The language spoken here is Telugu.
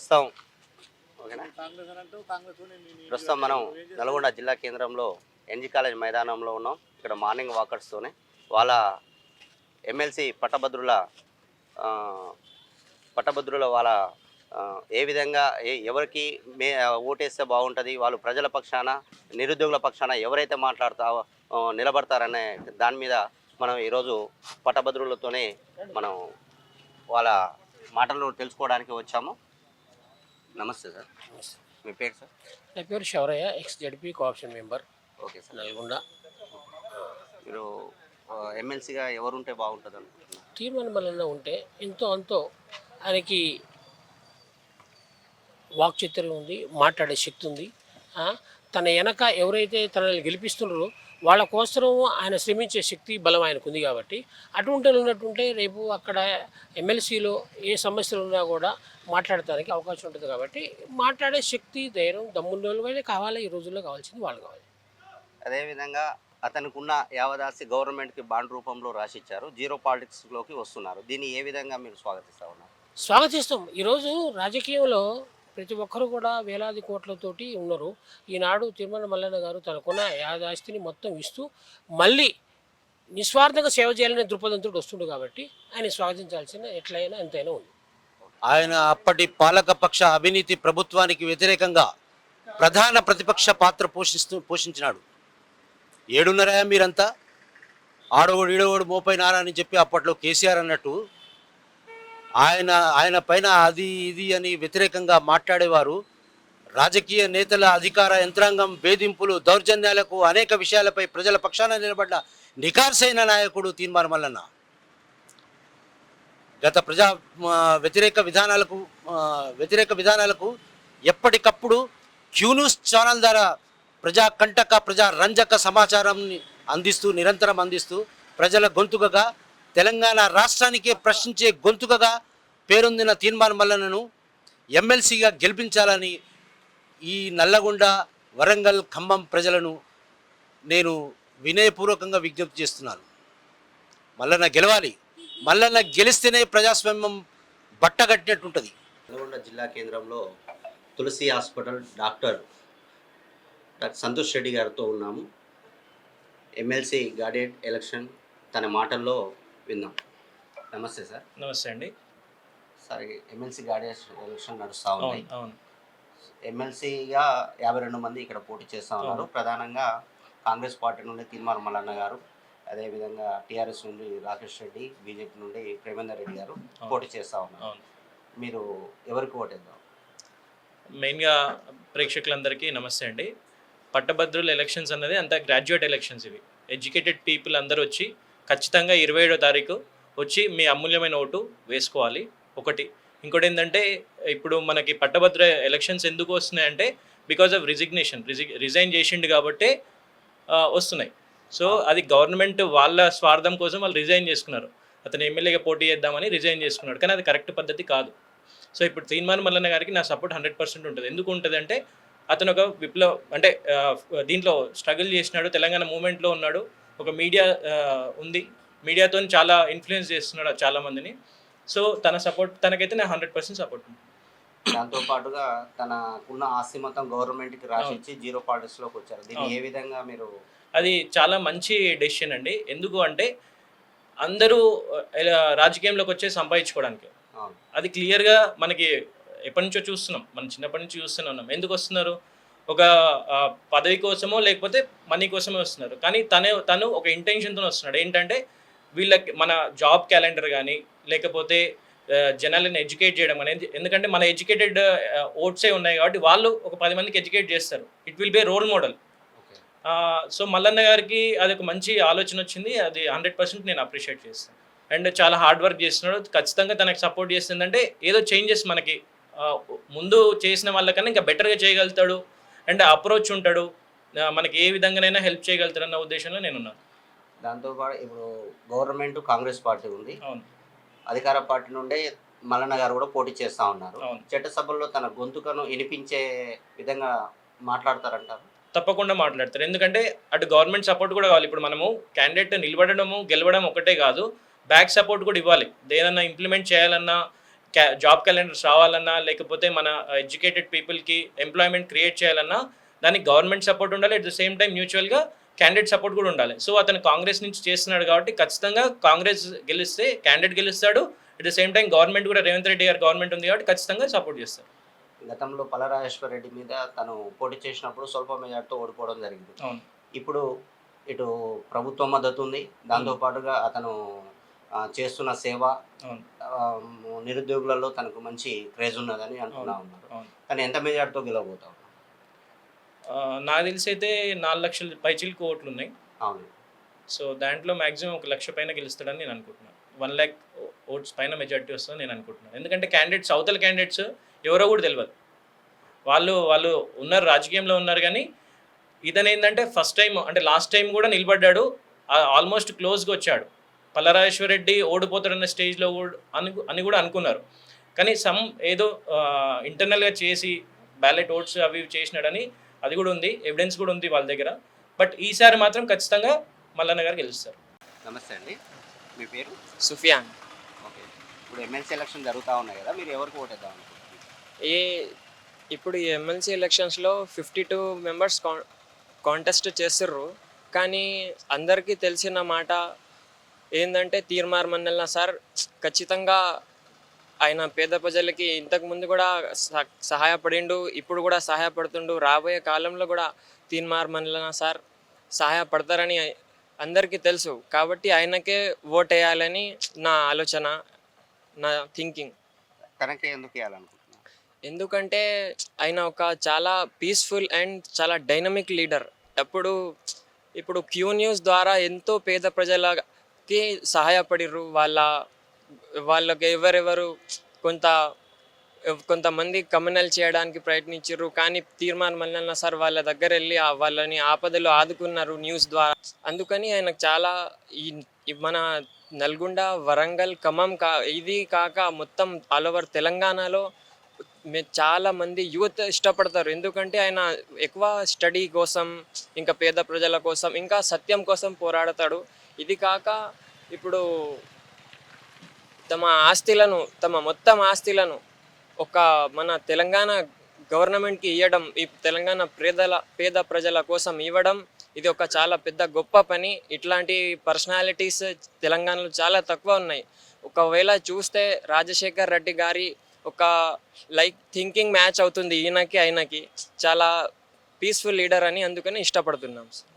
ప్రస్తుతం ఓకేనా? ప్రస్తుతం మనం నల్గొండ జిల్లా కేంద్రంలో ఎన్జీ కాలేజ్ మైదానంలో ఉన్నాం. ఇక్కడ మార్నింగ్ వాకర్స్తోనే వాళ్ళ ఎమ్మెల్సీ పట్టభద్రుల పట్టభద్రుల వాళ్ళ ఏ విధంగా ఏ ఎవరికి మే ఓటేస్తే బాగుంటుంది వాళ్ళు ప్రజల పక్షాన నిరుద్యోగుల పక్షాన ఎవరైతే మాట్లాడతా నిలబడతారనే దాని మీద మనం ఈరోజు పట్టభద్రులతోనే మనం వాళ్ళ మాటలను తెలుసుకోవడానికి వచ్చాము. నమస్తే సార్. మీ పేరు సార్? నా పేరు Shauraiah ex ZP cooption member. Okay sir. Nalgonda. మీరు ఎమ్మెల్సీగా ఎవరుంటే బాగుంటుంది అనుకుంటున్నారు? తీర్మానం వలన ఉంటే ఎంతో అంతో ఆయనకి వాక్చాతుర్యం ఉంది మాట్లాడే శక్తి ఉంది. తన వెనక ఎవరైతే తనని గెలిపిస్తున్నారో వాళ్ళ కోసం ఆయన శ్రమించే శక్తి బలం ఆయనకు ఉంది కాబట్టి అటువంటి ఉన్నట్టుంటే రేపు అక్కడ ఎమ్మెల్సీలో ఏ సమస్యలు ఉన్నా కూడా మాట్లాడటానికి అవకాశం ఉంటుంది కాబట్టి మాట్లాడే శక్తి ధైర్యం దమ్మున్న వాళ్ళు కావాలి ఈ రోజుల్లో కావాల్సింది వాళ్ళు కావాలి. అదేవిధంగా అతనికి ఉన్న యావదాసి గవర్నమెంట్కి బాండ్ రూపంలో రాసిచ్చారు జీరో పాలిటిక్స్లోకి వస్తున్నారు. దీన్ని ఏ విధంగా మీరు స్వాగతిస్తా ఉన్నారు? స్వాగతిస్తాం. ఈరోజు రాజకీయంలో ప్రతి ఒక్కరు కూడా వేలాది కోట్లతోటి ఉన్నారు. ఈనాడు తిరుమల మల్లన్న గారు తనకున్న యాదాస్తిని మొత్తం ఇస్తూ మళ్ళీ నిస్వార్థంగా సేవ చేయాలనే దృక్పథంతో వస్తుండు కాబట్టి ఆయన స్వాగతించాల్సిన ఎట్లయినా ఎంతైనా ఉంది. ఆయన అప్పటి పాలకపక్ష అవినీతి ప్రభుత్వానికి వ్యతిరేకంగా ప్రధాన ప్రతిపక్ష పాత్ర పోషిస్తూ పోషించినాడు. ఏడున్నరా మీరంతా? ఆడోడు ఈడోడు మోపై నారా అని చెప్పి అప్పట్లో కేసీఆర్ అన్నట్టు ఆయన ఆయన పైన అది ఇది అని వ్యతిరేకంగా మాట్లాడేవారు. రాజకీయ నేతల అధికార యంత్రాంగం వేధింపులు దౌర్జన్యాలకు అనేక విషయాలపై ప్రజల పక్షాన నిలబడ్డ నికార్సైన నాయకుడు తీర్మానం మల్లన్న. గత ప్రజా వ్యతిరేక విధానాలకు వ్యతిరేక విధానాలకు ఎప్పటికప్పుడు క్యూన్యూస్ ఛానల్ ద్వారా ప్రజా కంటక ప్రజా రంజక సమాచారాన్ని అందిస్తూ నిరంతరం అందిస్తూ ప్రజల గొంతుకగా తెలంగాణ రాష్ట్రానికే ప్రశ్నించే గొంతుకగా పేరొందిన తీర్మానం మల్లనను ఎమ్మెల్సీగా గెలిపించాలని ఈ నల్లగొండ వరంగల్ ఖమ్మం ప్రజలను నేను వినయపూర్వకంగా విజ్ఞప్తి చేస్తున్నాను. మల్లన్న గెలవాలి. మల్లన్న గెలిస్తేనే ప్రజాస్వామ్యం బట్టగట్టినట్టుంటుంది. నల్గొండ జిల్లా కేంద్రంలో Tulasi hospital doctor doctor Santosh Reddy గారితో ఉన్నాము. ఎమ్మెల్సీ గార్డెడ్ ఎలక్షన్ తన మాటల్లో విందాం. నమస్తే సార్. నమస్తే అండి. సార్ ఎమ్మెల్సీ గార్డెడ్ ఎలక్షన్ నడుస్తూ ఉన్నాయి ఎమ్మెల్సీగా యాభై రెండు మంది ఇక్కడ పోటీ చేస్తూ ఉన్నారు. ప్రధానంగా కాంగ్రెస్ పార్టీ నుండి తీర్మానం మల్లన్న గారు అదేవిధంగా టీఆర్ఎస్ నుండి రాకేష్ రెడ్డి బీజేపీ నుండి ప్రేమేందర్ రెడ్డి గారు పోటీ చేస్తూ ఉన్నారు. మీరు ఎవరికి ఓటేద్దాం? మెయిన్గా ప్రేక్షకులందరికీ నమస్తే అండి. పట్టభద్రుల ఎలక్షన్స్ అన్నది అంతా గ్రాడ్యుయేట్ ఎలక్షన్స్ ఇవి. ఎడ్యుకేటెడ్ పీపుల్ అందరూ వచ్చి ఖచ్చితంగా ఇరవై ఏడో తారీఖు వచ్చి మీ అమూల్యమైన ఓటు వేసుకోవాలి. ఒకటి. ఇంకోటి ఏంటంటే ఇప్పుడు మనకి పట్టభద్ర ఎలక్షన్స్ ఎందుకు వస్తున్నాయంటే బికాజ్ ఆఫ్ రిజిగ్నేషన్ రిజి రిజైన్ చేసిండు కాబట్టి వస్తున్నాయి. సో అది గవర్నమెంట్ వాళ్ళ స్వార్థం కోసం వాళ్ళు రిజైన్ చేసుకున్నారు. అతను ఎమ్మెల్యేగా పోటీ చేద్దామని రిజైన్ చేసుకున్నాడు. కానీ అది కరెక్ట్ పద్ధతి కాదు. సో ఇప్పుడు తీర్మానం మల్లన్న గారికి నా సపోర్ట్ హండ్రెడ్ పర్సెంట్ ఉంటుంది. ఎందుకు ఉంటుంది అంటే అతను ఒక విప్లవ అంటే దీంట్లో స్ట్రగుల్ చేసినాడు. తెలంగాణ మూమెంట్లో ఉన్నాడు. ఒక మీడియా ఉంది. మీడియాతో చాలా ఇన్ఫ్లుయెన్స్ చేస్తున్నాడు చాలా మందిని సో తన సపోర్ట్ తనకైతే నా హండ్రెడ్ పర్సెంట్ సపోర్ట్ దాంతో పాటుగా తనకున్న ఆస్తి మొత్తం గవర్నమెంట్కి రాసిచ్చి జీరో పాలిటిక్స్లోకి వచ్చారు. దీన్ని ఏ విధంగా మీరు అది చాలా మంచి డెసిషన్ అండి. ఎందుకు అంటే అందరూ రాజకీయంలోకి వచ్చే సంపాదించుకోవడానికి. అది క్లియర్గా మనకి ఎప్పటి నుంచో చూస్తున్నాం. మనం చిన్నప్పటి నుంచి చూస్తూనే ఉన్నాం ఎందుకు వస్తున్నారు? ఒక పదవి కోసమో లేకపోతే మనీ కోసమే వస్తున్నారు. కానీ తనే తను ఒక ఇంటెన్షన్తో వస్తున్నాడు. ఏంటంటే వీళ్ళకి మన జాబ్ క్యాలెండర్ కానీ లేకపోతే జనాలను ఎడ్యుకేట్ చేయడం అనేది ఎందుకంటే మన ఎడ్యుకేటెడ్ ఓట్సే ఉన్నాయి కాబట్టి వాళ్ళు ఒక పది మందికి ఎడ్యుకేట్ చేస్తారు. It will be role model so Mallanna గారికి అది ఒక మంచి ఆలోచన వచ్చింది. అది హండ్రెడ్ పర్సెంట్ నేను అప్రిషియేట్ చేస్తాను. అండ్ చాలా హార్డ్ వర్క్ చేస్తున్నాడు. ఖచ్చితంగా తనకు సపోర్ట్ చేస్తుందంటే ఏదో చేంజెస్ మనకి ముందు చేసిన వాళ్ళకన్నా ఇంకా బెటర్గా చేయగలుగుతాడు. అండ్ అప్రోచ్ ఉంటాడు. మనకి ఏ విధంగానైనా హెల్ప్ చేయగలుగుతాడు అన్న ఉద్దేశంలో నేను ఉన్నాను దాంతో పాటు ఇప్పుడు గవర్నమెంట్ కాంగ్రెస్ పార్టీ ఉంది. అవును. అధికార పార్టీ నుండే మల్లన్న గారు కూడా పోటీ చేస్తా ఉన్నారు. చట్టసభల్లో తన గొంతుకను వినిపించే విధంగా మాట్లాడతారంటారు? తప్పకుండా మాట్లాడతారు. ఎందుకంటే అటు గవర్నమెంట్ సపోర్ట్ కూడా కావాలి. ఇప్పుడు మనము క్యాండిడేట్ నిలబడము గెలవడం ఒకటే కాదు. బ్యాక్ సపోర్ట్ కూడా ఇవ్వాలి. ఏదన్నా ఇంప్లిమెంట్ చేయాలన్నా జాబ్ క్యాలెండర్స్ రావాలన్నా లేకపోతే మన ఎడ్యుకేటెడ్ పీపుల్కి ఎంప్లాయ్మెంట్ క్రియేట్ చేయాలన్నా దానికి గవర్నమెంట్ సపోర్ట్ ఉండాలి. అట్ ద సేమ్ టైం మ్యూచువల్గా క్యాండిడేట్ సపోర్ట్ కూడా ఉండాలి. సో అతను కాంగ్రెస్ నుంచి చేస్తున్నాడు కాబట్టి ఖచ్చితంగా కాంగ్రెస్ గెలిస్తే క్యాండిడేట్ గెలుస్తాడు. At the same time government కూడా రేవంత్ రెడ్డి గారు గవర్నమెంట్ ఉంది కాబట్టి ఖచ్చితంగా సపోర్ట్ చేస్తారు. గతంలో పలరాజేశ్వర రెడ్డి మీద తను పోటీ చేసినప్పుడు స్వల్ప మెజార్టీతో ఓడిపోవడం జరిగింది. ఇప్పుడు ఇటు ప్రభుత్వ మద్దతు ఉంది. దాంతోపాటుగా అతను చేస్తున్న సేవ నిరుద్యోగులలో తనకు మంచి క్రేజ్ ఉన్నదని అవును. ఉన్నారు. కానీ ఎంత మెజార్టీతో గెలవబోతా నాకు తెలిసి అయితే నాలుగు లక్షల పైచిలకు ఓట్లు ఉన్నాయి అవును. సో దాంట్లో మాక్సిమం ఒక లక్ష పైన గెలుస్తాడని నేను అనుకుంటున్నాను వన్ ల్యాక్ ఓట్స్ పైన మెజారిటీ వస్తుందని నేను అనుకుంటున్నాను ఎందుకంటే క్యాండిడేట్స్ అవతల క్యాండిడేట్స్ ఎవరో కూడా తెలియదు వాళ్ళు వాళ్ళు ఉన్నారు రాజకీయంలో ఉన్నారు కానీ ఇతను ఏంటంటే ఫస్ట్ టైం అంటే లాస్ట్ టైం కూడా నిలబడ్డాడు. ఆల్మోస్ట్ క్లోజ్గా వచ్చాడు. పల్లరాజేశ్వర రెడ్డి ఓడిపోతాడన్న స్టేజ్లో కూడా అని అని కూడా అనుకున్నారు. కానీ సమ్ ఏదో ఇంటర్నల్గా చేసి బ్యాలెట్ ఓట్స్ అవి చేసినాడని అది కూడా ఉంది ఎవిడెన్స్ కూడా ఉంది వాళ్ళ దగ్గర. బట్ ఈసారి మాత్రం ఖచ్చితంగా మల్లన్న గారు గెలుస్తారు. నమస్తే అండి. మీ పేరు? సుఫియాన్. ఓకే. ఇప్పుడు ఎమ్మెల్సీ ఎలక్షన్ జరుగుతూ ఉన్నాయి కదా మీరు ఎవరికి ఓటేద్దాం అనుకుంటున్నారు? ఏ ఇప్పుడు ఈ ఎమ్మెల్సీ ఎలక్షన్స్లో ఫిఫ్టీ టూ మెంబర్స్ కాంటెస్ట్ చేస్తుర్రు. కానీ అందరికీ తెలిసిన మాట ఏంటంటే తీర్మార్ మన్నెల్న సార్? ఖచ్చితంగా ఆయన పేద ప్రజలకి ఇంతకు ముందు కూడా సహ- సహాయపడిండు ఇప్పుడు కూడా సహాయపడుతుండు. రాబోయే కాలంలో కూడా మన్నెల్న సార్ సహాయపడతారని అందరికీ తెలుసు. కాబట్టి ఆయనకే ఓట్ వేయాలని నా ఆలోచన నా థింకింగ్ తనకే ఎందుకు ఎందుకంటే ఆయన ఒక చాలా పీస్ఫుల్ అండ్ చాలా డైనమిక్ లీడర్ అప్పుడు ఇప్పుడు క్యూ న్యూస్ ద్వారా ఎంతో పేద ప్రజలకి సహాయపడిర్రు. వాళ్ళ వాళ్ళకి ఎవరెవరు కొంత కొంతమంది కమ్యూనల్ చేయడానికి ప్రయత్నించారు కానీ తీర్మానం మల్లన్న సార్ వాళ్ళ దగ్గర వెళ్ళి వాళ్ళని ఆపదలో ఆదుకున్నారు న్యూస్ ద్వారా. అందుకని ఆయనకు చాలా ఈ మన నల్గొండ వరంగల్ ఖమ్మం కా ఇది కాక మొత్తం ఆల్ ఓవర్ తెలంగాణలో చాలా మంది యూత్ ఇష్టపడతారు. ఎందుకంటే ఆయన ఎక్కువ స్టడీ కోసం ఇంకా పేద ప్రజల కోసం ఇంకా సత్యం కోసం పోరాడతాడు. ఇది కాక ఇప్పుడు తమ ఆస్తిలను తమ మొత్తం ఆస్తిలను ఒక మన తెలంగాణ గవర్నమెంట్కి ఇవ్వడం ఈ తెలంగాణ పేదల పేద ప్రజల కోసం ఇవ్వడం ఇది ఒక చాలా పెద్ద గొప్ప పని. ఇట్లాంటి పర్సనాలిటీస్ తెలంగాణలో చాలా తక్కువ ఉన్నాయి. ఒకవేళ చూస్తే రాజశేఖర్ రెడ్డి గారి ఒక లైక్ థింకింగ్ మ్యాచ్ అవుతుంది ఈయనకి ఆయనకి. చాలా పీస్ఫుల్ లీడర్ అని అందుకని ఇష్టపడుతున్నాం.